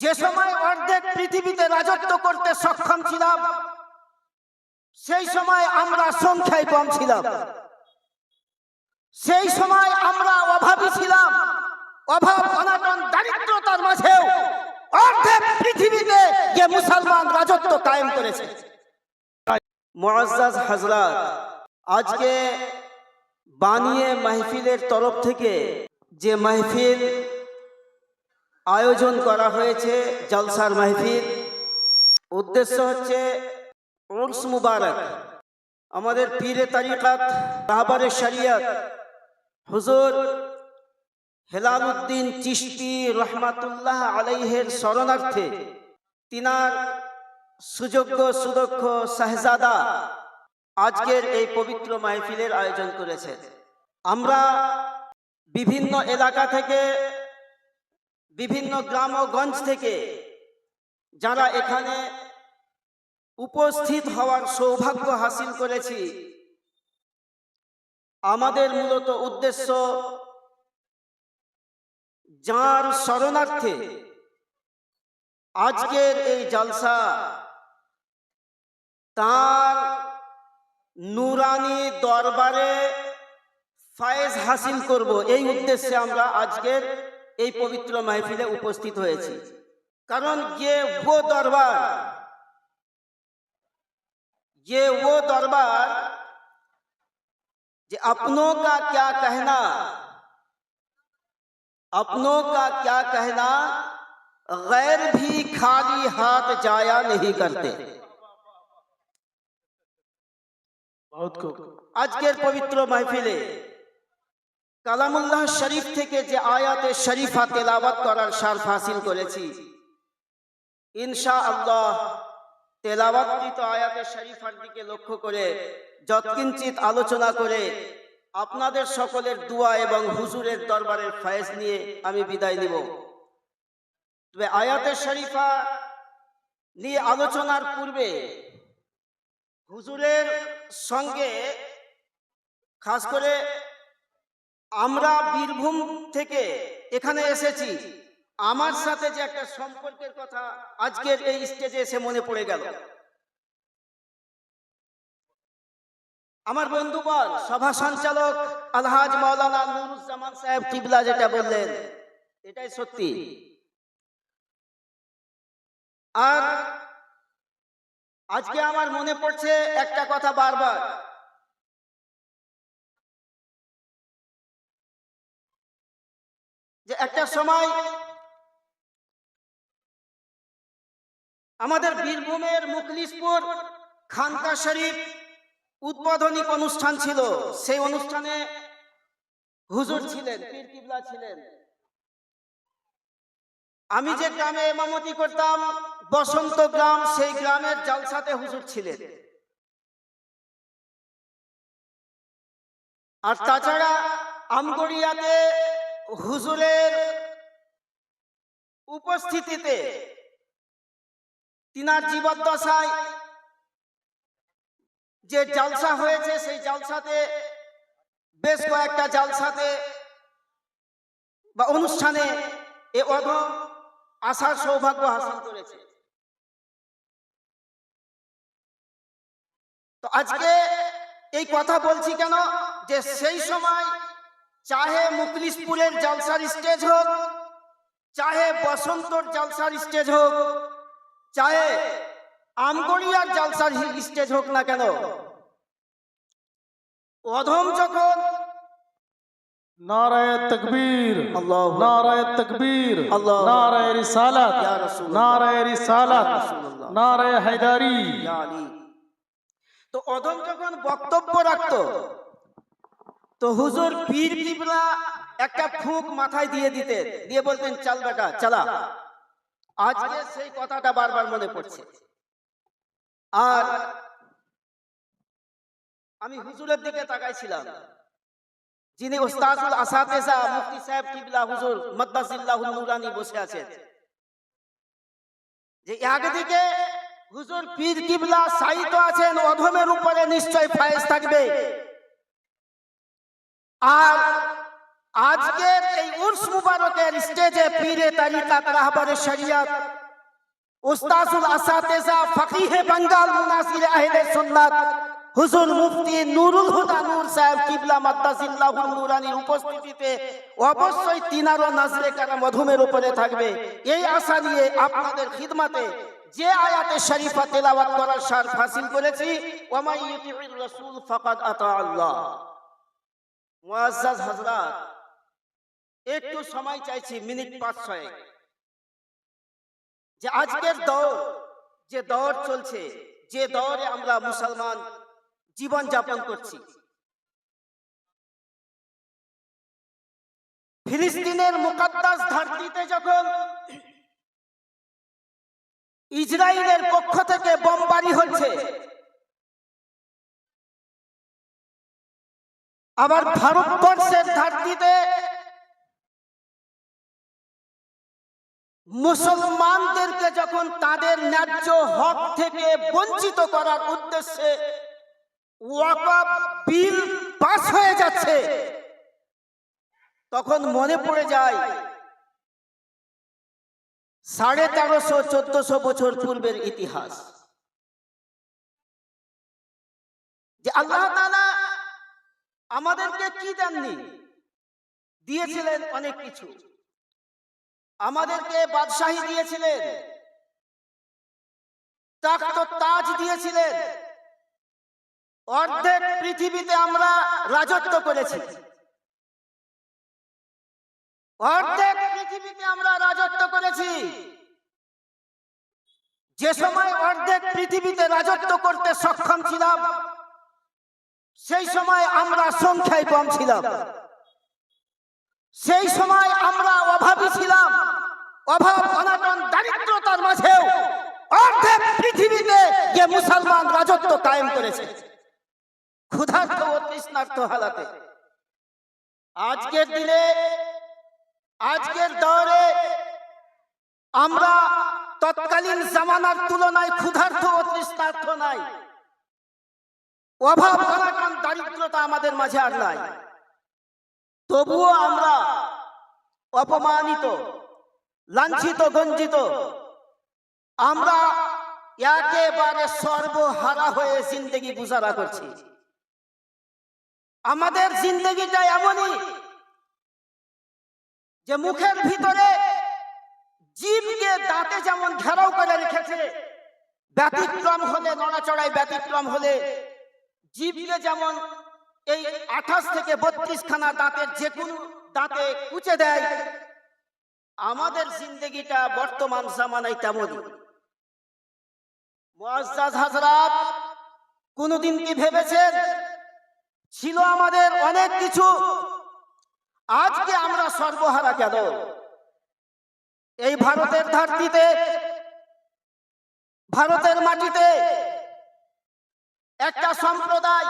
যে সময় অর্ধেক পৃথিবীতে রাজত্ব করতে সক্ষম ছিলাম, সেই সময় আমরা সংখ্যায় কম ছিলাম। সেই সময় আমরা অভাবী ছিলাম। অভাব, অনাটন, দারিদ্রতার মাঝেও অর্ধেক পৃথিবীতে যে মুসলমান রাজত্ব কায়েম করেছে। মুআজ্জাজ হযরত, আজকে বানিয়ে মাহফিলের তরফ থেকে যে মাহফিল আয়োজন করা হয়েছে জলসার মাহফিল। উদ্দেশ্য হচ্ছে উর্স মুবারক। আমাদের পীরে তারিকাত রাহবারে শরিয়ত হুজুর হেলাল উদ্দিন চিশতি রহমাতুল্লাহ আলাইহের শরণার্থে তিনার সুযোগ্য সুদক্ষ শাহজাদা আজকের এই পবিত্র মাহফিলের আয়োজন করেছে আমরা বিভিন্ন এলাকা থেকে বিভিন্ন গ্রাম ও গঞ্জ থেকে যারা এখানে উপস্থিত হওয়ার সৌভাগ্য হাসিল করেছি, আমাদের মূলত উদ্দেশ্য যার শরণার্থে আজকের এই জলসা তার নুরানি দরবারে ফায়েজ হাসিল করব। এই উদ্দেশ্যে আমরা আজকের এই পবিত্র মাহফিলে উপস্থিত হয়েছি কারণ ये वो दरबार ये वो दरबार যে अपनों का क्या कहना अपनों का क्या कहना गैर भी खाली हाथ जाया नहीं करते बहुत खूब আজকের পবিত্র মাহফিলে কালামুল্লাহ শরীফ থেকে যে আয়াতে শরীফা তেলাওয়াত করার শারফ হাসিল করেছি ইনশা আল্লাহ তেলাওয়াতকৃত আয়াতে শরীফার দিকে লক্ষ্য করে যৎকিঞ্চিত আলোচনা করে আপনাদের সকলের দোয়া এবং হুজুরের দরবারের ফয়েজ নিয়ে আমি বিদায় নিব। তবে আয়াতে শরীফা নিয়ে আলোচনার পূর্বে হুজুরের সঙ্গে, খাস করে আমরা বীরভূম থেকে এখানে এসেছি। আমার সাথে যে একটা সম্পর্কের কথা আজকের এই স্টেজে এসে মনে পড়ে গেল। আমার বন্ধুগণ সভা সঞ্চালক আলহাজ মাওলানা নুরুজ্জামান সাহেব কিবলা যেটা বললেন, এটাই সত্যি। আর আজকে আমার মনে পড়ছে একটা কথা বারবার যে একটা সময় আমাদের বীরভূমের মুকলিশপুর খানকা শরীফ উদ্বোধনী অনুষ্ঠান ছিল। সেই অনুষ্ঠানে হুজুর ছিলেন কিবলা ছিলেন। আমি যে গ্রামে এমামতি করতাম, বসন্ত গ্রাম, সেই গ্রামের জালসাতে হুজুর ছিলেন। আর তাছাড়া আমগড়িয়াতে হুজুরের উপস্থিতিতে তিনার জীবদ্দশায় যে জালসা হয়েছে, সেই জালসাতে বেশ কয়েকটা জালসাতে বা অনুষ্ঠানে এ অধম আসার সৌভাগ্য হাসিল করেছে। তো আজকে এই কথা বলছি কেন? যে সেই সময় চাহে মুকলিশপুরের জালসার স্টেজ হোক চাহে বসন্তর জালসার স্টেজ হোক চাহে আমগড়িয়ার জালসার স্টেজ হোক না কেন অধম যখন নারায় তকবীর নারায় তকবীর নারায় রিসালাত নারায় রিসালাত নারায় হায়দারি তো অধম যখন বক্তব্য রাখতো তো হুজুর পীর কিবলা একটা ফুক মাথায় দিয়ে দিতেন দিয়ে বলতেন, চাল বেটা, চালা। আজকে সেই কথাটা বারবার মনে পড়ছে। আর আমি হুজুরের দিকে তাকাইছিলাম। যিনি ওস্তাদুল আসাতেজা মুফতি সাহেব কিবলা, হুজুর মাদ্দাসিল্লাহুল নুরানি বসে আছেন। যে একদিকে হুজুর পীর কিবলা সাহিত্য আছেন, অধমের উপরে নিশ্চয় ফায়েজ থাকবে। আর আজকের এই উর্স মুবারকের স্টেজে পীরে তারিকাত রাহবারে শরিয়ত উস্তাজুল আসাতেজা ফকিহে বাঙ্গাল মুনাসির আহলে সুন্নাত হুজুর মুফতি নুরুল হুদা নূর সাহেব কিবলা মাদ্দাসিল্লাহুল নুরানির উপস্থিতিতে অবশ্যই তিনারও নাজরে কারা মধুমের উপরে থাকবে। এই আশা নিয়ে আপনাদের খিদমাতে যে আয়াতে শরীফা তেলাওয়াত করার সার হাসিল করেছি। ওয়ামাই ইউতিউর রাসূল ফাকাদ আতা আল্লাহ। মুআজ্জাজ একটু সময় চাইছি, মিনিট পাঁচ ছয়েক। যে আজকের দৌড়, যে দৌড় চলছে, যে দৌড়ে আমরা মুসলমান জীবন যাপন করছি। ফিলিস্তিনের মুকাদ্দাস ধরতিতে যখন ইসরায়েলের পক্ষ থেকে বোমবারি হচ্ছে আবার ভারতবর্ষের ধরতিতে মুসলমানদেরকে যখন তাদের ন্যায্য হক থেকে বঞ্চিত করার উদ্দেশ্যে বিল পাস হয়ে যাচ্ছে, তখন মনে পড়ে যায়, সাড়ে তেরোশো, চোদ্দশো বছর পূর্বের ইতিহাস। যে আল্লাহ তাআলা আমাদেরকে কি দেননি? দিয়েছিলেন অনেক কিছু। আমাদেরকে বাদশাহী দিয়েছিলেন। তাক্ত তাজ দিয়েছিলেন। অর্ধেক পৃথিবীতে আমরা রাজত্ব করেছি। অর্ধেক পৃথিবীতে আমরা রাজত্ব করেছি। যে সময় অর্ধেক পৃথিবীতে রাজত্ব করতে সক্ষম ছিলাম সেই সময় আমরা সংখ্যায় কম ছিলাম। সেই সময় আমরা অভাবী ছিলাম। অভাব, অনাটন, দারিদ্রতার মাঝেও অর্ধেক পৃথিবীতে যে মুসলমান রাজত্ব কায়েম করেছে, ক্ষুধার্ত ও তৃষ্ণার্ত হালাতে। আজকের দিনে, আজকের দৌরে আমরা তৎকালীন জামানার তুলনায় ক্ষুধার্ত ও তৃষ্ণার্থ নাই। অভাব অনাটন দারিদ্রতা আমাদের মাঝে আর নাই। তবুও আমরা অপমানিত, লাঞ্ছিত, গঞ্জিত, আমরা একেবারে সর্বহারা হয়ে জিন্দগি গুজারা করছি। আমাদের জিন্দগিটা এমনই যে মুখের ভিতরে জীবকে দাঁতে যেমন ঘেরাও করে রেখেছে, ব্যতিক্রম হলে নড়াচড়ায় ব্যতিক্রম হলে জীবকে যেমন এই আঠাশ থেকে বত্রিশ খানা দাঁতের যে কোনো দাঁতে কুচে দেয়, আমাদের জিন্দগিটা বর্তমান জামানায় তেমনই। হাজরাত কোনদিন কি ভেবেছেন? ছিল আমাদের অনেক কিছু, আজকে আমরা সর্বহারা কেন? এই ভারতের ধারতিতে, ভারতের মাটিতে একটা সম্প্রদায়,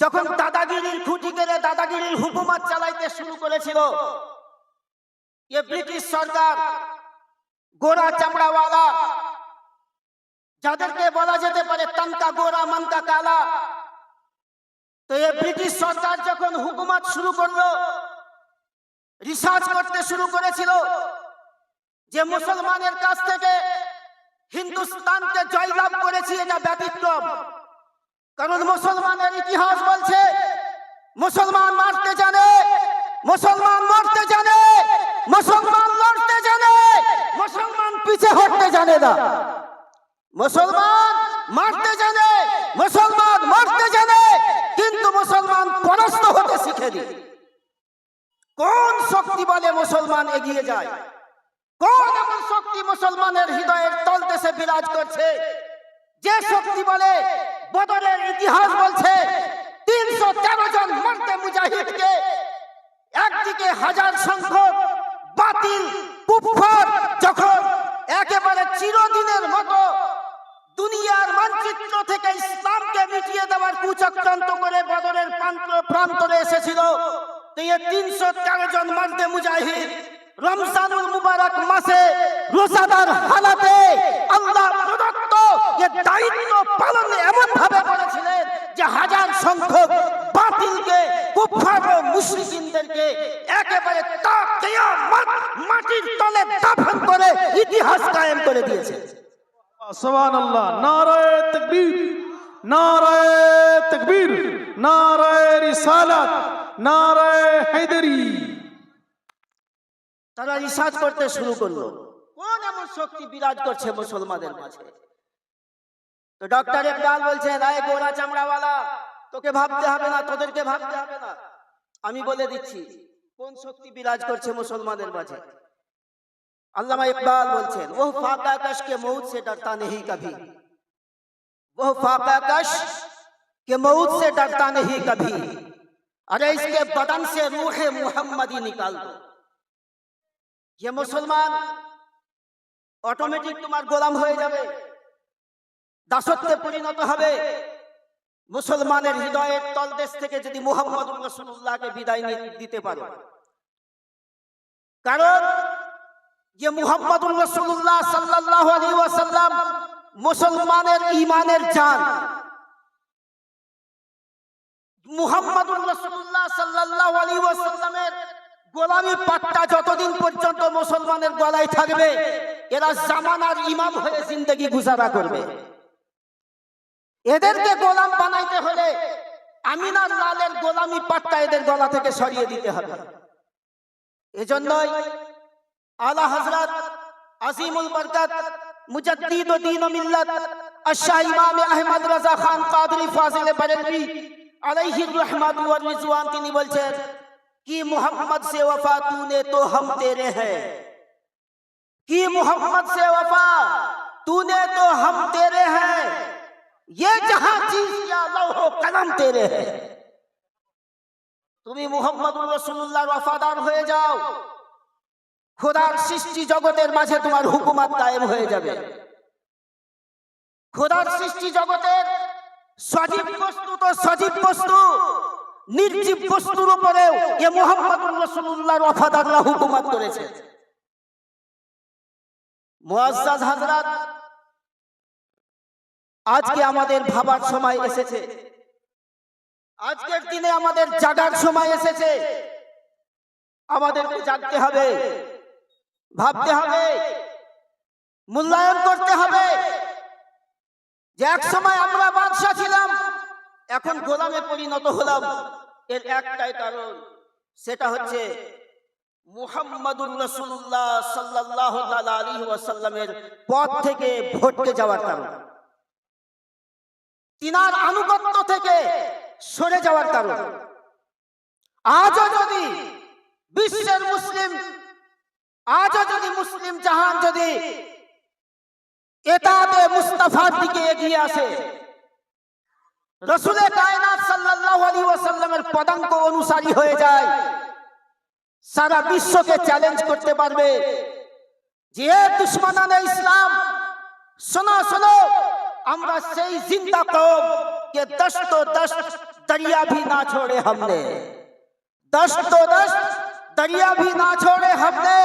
যখন দাদাগিরির খুঁটি কেড়ে দাদাগিরির হুকুমত চালাইতে শুরু করেছিল, এ ব্রিটিশ সরকার গোরা চামড়াওয়ালা, যাদেরকে বলা যেতে পারে তানকা গোরা মানকা কালা, তো এ ব্রিটিশ সরকার যখন হুকুমত শুরু করল রিসার্চ করতে শুরু করেছিল যে মুসলমানের কাছ থেকে হিন্দুস্তানকে জয়লাভ করেছি এটা ব্যতিক্রম। কারণ মুসলমানের ইতিহাস বলছে, মুসলমান মারতে জানে, মুসলমান মরতে জানে, মুসলমান লড়তে জানে, মুসলমান পিছে হটতে জানে না। মুসলমান মারতে জানে, মুসলমান মরতে জানে, কিন্তু মুসলমান পরাস্ত হতে শিখেনি। কোন শক্তি বলে মুসলমান এগিয়ে যায়? কোন শক্তি মুসলমানের হৃদয়ের তলদেশে বিরাজ করছে। যে শক্তি বলে বদরের ইতিহাস বলছে, তিনশো তেরো জন মর্দে মুজাহিদকে, একদিকে হাজার সংখ্যক বাতিল কুফর, যখন একেবারে চিরদিনের মতো দুনিয়ার মানচিত্র থেকে ইসলামকে মিটিয়ে দেওয়ার কুচক্রান্ত করে বদরের প্রান্ত প্রান্তরে এসেছিল তিনশো তেরো জন মর্দে মুজাহিদ রমজানুল মুবারক মাসে রোজাদার হালাতে আল্লাহ প্রদত্ত যে দায়িত্ব পালন এমন ভাবে করেছিলেন যে হাজার সংখ্যক বাতিলকে কুফার ও মুশরিকিনদেরকে একেবারে তা কিয়ামত মাটির তলে দাফন করে ইতিহাস কায়েম করে দিয়েছে। সুবহানাল্লাহ। নারায়ে তাকবীর নারায়ে তাকবীর, নারায়ে রিসালাত, নারায়ে হায়দারি। তারা রিসার্চ করতে শুরু করলো কোন এমন শক্তি বিরাজ করছে মুসলমানদের মাঝে তো ডক্টর ইকবাল বলছেন আয় গোরা চামড়াওয়ালা তোকে ভাবতে হবে না তোদেরকে ভাবতে হবে না আমি বলে দিচ্ছি কোন শক্তি বিরাজ করছে মুসলমানদের মাঝে আল্লামা ইকবাল বলছেন वो फाका कश के मौत से डरता नहीं कभी वो फाका कश के मौत से डरता नहीं कभी अरे इसके बदन से रूह मुहम्मदी निकाल दो যে মুসলমান অটোমেটিক তোমার গোলাম হয়ে যাবে। দাসত্বে পরিণত হবে। মুসলমানের হৃদয়ের তলদেশ থেকে যদি মুহাম্মদ রসুল্লাহকে বিদায় দিতে পারো। কারণ যে মুহাম্মদুর রসুল্লাহ সাল্লাল্লাহু আলাইহি ওয়াসাল্লাম মুসলমানের ইমানের জান। মুহাম্মদুর রসুল্লাহ সাল্লাল্লাহু আলাইহি ওয়াসাল্লামের গোলামি পাট্টা যতদিন পর্যন্ত মুসলমানের গলায় থাকবে, এরা জামানার ইমাম হয়ে জিন্দগি গুজারা করবে। এদেরকে গোলাম বানাইতে হলে আমিনার লালের গোলামি পাট্টা এদের গলা থেকে সরিয়ে দিতে হবে। এজন্যই আলা হযরত আজিমুল বরকত, মুজাদ্দিদ ও দ্বীন ও মিল্লাত আশাহ ইমাম আহমদ রাজা খান কাদরি ফাজিল বরেলভি আলাইহি রহমাত ওয়া রিজওয়ান তিনি বলছেন कि मोहम्मद से वफा तूने तो हम तेरे हैं कि मोहम्मद से वफा तूने तो हम तेरे हैं ये जहां चीज या लौहो कलम तेरे हैं তুমি মুহাম্মদ রসুল্লাহর ওয়াফাদার হয়ে যাও খোদার সৃষ্টি জগতের মাঝে তোমার হুকুমাত কায়েম হয়ে যাবে খোদার সৃষ্টি জগতের সজীব বস্তু তো সজীব বস্তু নির্জীব বস্তুর উপরেও এ মোহাম্মদুর রসুল্লাহর ওয়াফাদাররা হুকুমত করেছে। মুআজ্জাজ হাজরাত আজকে আমাদের ভাবার সময় এসেছে। আজকের দিনে আমাদের জাগার সময় এসেছে। আমাদেরকে জাগতে হবে, ভাবতে হবে, মূল্যায়ন করতে হবে যে এক সময় আমরা বাদশাহ ছিলাম এখন গোলামে পরিণত হলাম। এর একটাই কারণ সেটা হচ্ছে মুহাম্মাদুর রাসূলুল্লাহ সাল্লাল্লাহু তাআলা আলাইহি ওয়াসাল্লামের পথ থেকে ভটকে যাওয়ার কারণ। তিনার আনুগত্য থেকে সরে যাওয়ার কারণ। আজও যদি বিশ্বের মুসলিম আজও যদি মুসলিম জাহান যদি এতাতে মুস্তাফার দিকে এগিয়ে আসে রসুলের কায়নাত সাল্লাল্লাহু আলাইহি ওয়াসাল্লামের পদাঙ্ক অনুসারী হয়ে যায় সারা বিশ্বকে চ্যালেঞ্জ করতে পারবে যে দুশ্মনানে ইসলাম শোনো শোনো আমরা সেই জিন্দা কম কে দশ তো দশ दरिया भी ना छोड़े हमने दस तो दस दरिया भी ना छोड़े हमने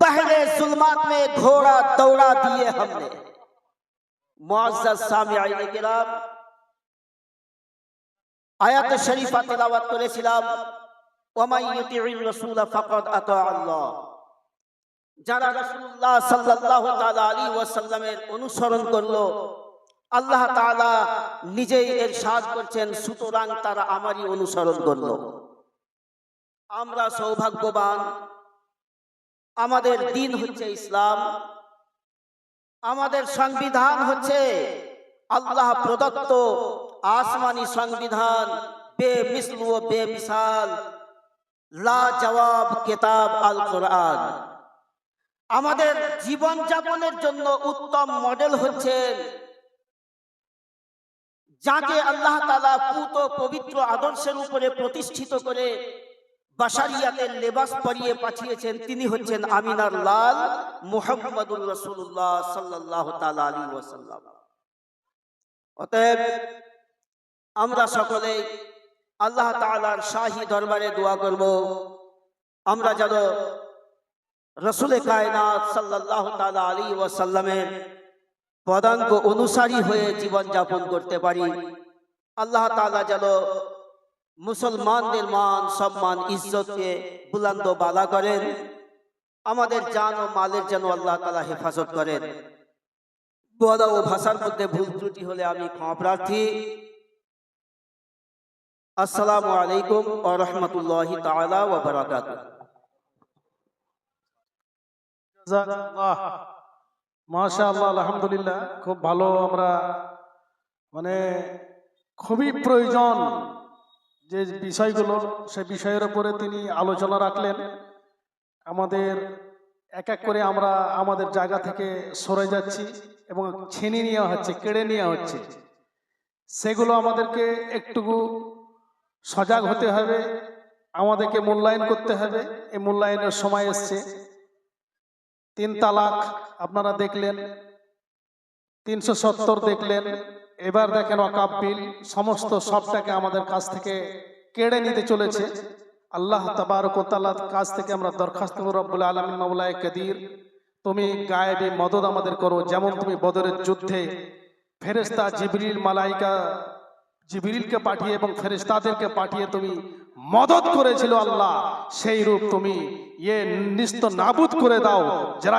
बहरे जुलमात में घोड़ा दौड़ा दिए हमने मुआजा सामने आइए আয়াত শরীফা তেলাওয়াত করেছিলাম যারা রাসূলুল্লাহ সাল্লাল্লাহু তাআলা আলাইহি ওয়াসাল্লামের অনুসরণ করল, আল্লাহ তাআলা নিজেই ইরশাদ করছেন, সুতরাং তারা আমারই অনুসরণ করল। আমরা সৌভাগ্যবান, আমাদের দিন হচ্ছে ইসলাম, আমাদের সংবিধান হচ্ছে আল্লাহ প্রদত্ত আসমানি সংবিধান বেমিসল ও বেমিসাল লা জবাব কিতাব আল কোরআন আমাদের জীবন যাপনের জন্য উত্তম মডেল হচ্ছেন যাকে আল্লাহ তালা পুত পবিত্র আদর্শের উপরে প্রতিষ্ঠিত করে বাসারিয়াতের লেবাস পরিয়ে পাঠিয়েছেন। তিনি হচ্ছেন আমিনার লাল মুহাম্মদুর রাসূলুল্লাহ সাল্লাল্লাহু তাআলা আলাইহি ওয়াসাল্লাম। অতএব আমরা সকলে আল্লাহ তাআলার শাহী দরবারে দোয়া করব। আমরা যেন রসুল কায়নাত সাল্লাল্লাহু তাআলা আলাইহি ওয়াসাল্লামের পদাঙ্ক অনুসারী হয়ে জীবনযাপন করতে পারি। আল্লাহ তাআলা যেন মুসলমানদের মান সম্মান ইজ্জতকে বুলন্দ বালা করেন। আমাদের জান ও মালের যেন আল্লাহ তালা হেফাজত করেন। বলা ও ভাষার মধ্যে ভুল ত্রুটি হলে আমি ক্ষমা প্রার্থী। আসসালামু আলাইকুম ও রহমতুল্লাহি তাআলা ওয়া বারাকাতুহু। জাযাকাল্লাহ। মাশাআল্লাহ, আলহামদুলিল্লাহ। খুব ভালো আমরা মানে খুবই প্রয়োজন যে বিষয়গুলো সেই বিষয়ের উপরে তিনি আলোচনা রাখলেন। আমাদের এক এক করে আমরা আমাদের জায়গা থেকে সরে যাচ্ছি এবং ছিনিয়ে নেওয়া হচ্ছে, কেড়ে নেওয়া হচ্ছে। সেগুলো আমাদেরকে একটুকু সজাগ হতে হবে, আমাদেরকে মূল্যায়ন করতে হবে। এই মূল্যায়নের সময় এসছে। তিন তালাক আপনারা দেখলেন, তিনশো সত্তর দেখলেন। এবার দেখেন অকাপ বিল সমস্ত সবটাকে আমাদের কাছ থেকে কেড়ে নিতে চলেছে। আল্লাহ তাবারক ও তাআলার কাছ থেকে আমরা দরখাস্ত রব্বুল আলামিন মাওলায়ে কাদির, তুমি গায়েবী মদদ আমাদের করো, যেমন তুমি বদরের যুদ্ধে ফেরেশতা জিবরিল, মালাইকা জিবরিলকে পাঠিয়ে এবং ফেরিস্তাদেরকে পাঠিয়ে তুমি মদত করেছিল আল্লাহ। সেই রূপ তুমি ইয়ে নিস্ত নাবুদ করে দাও, যারা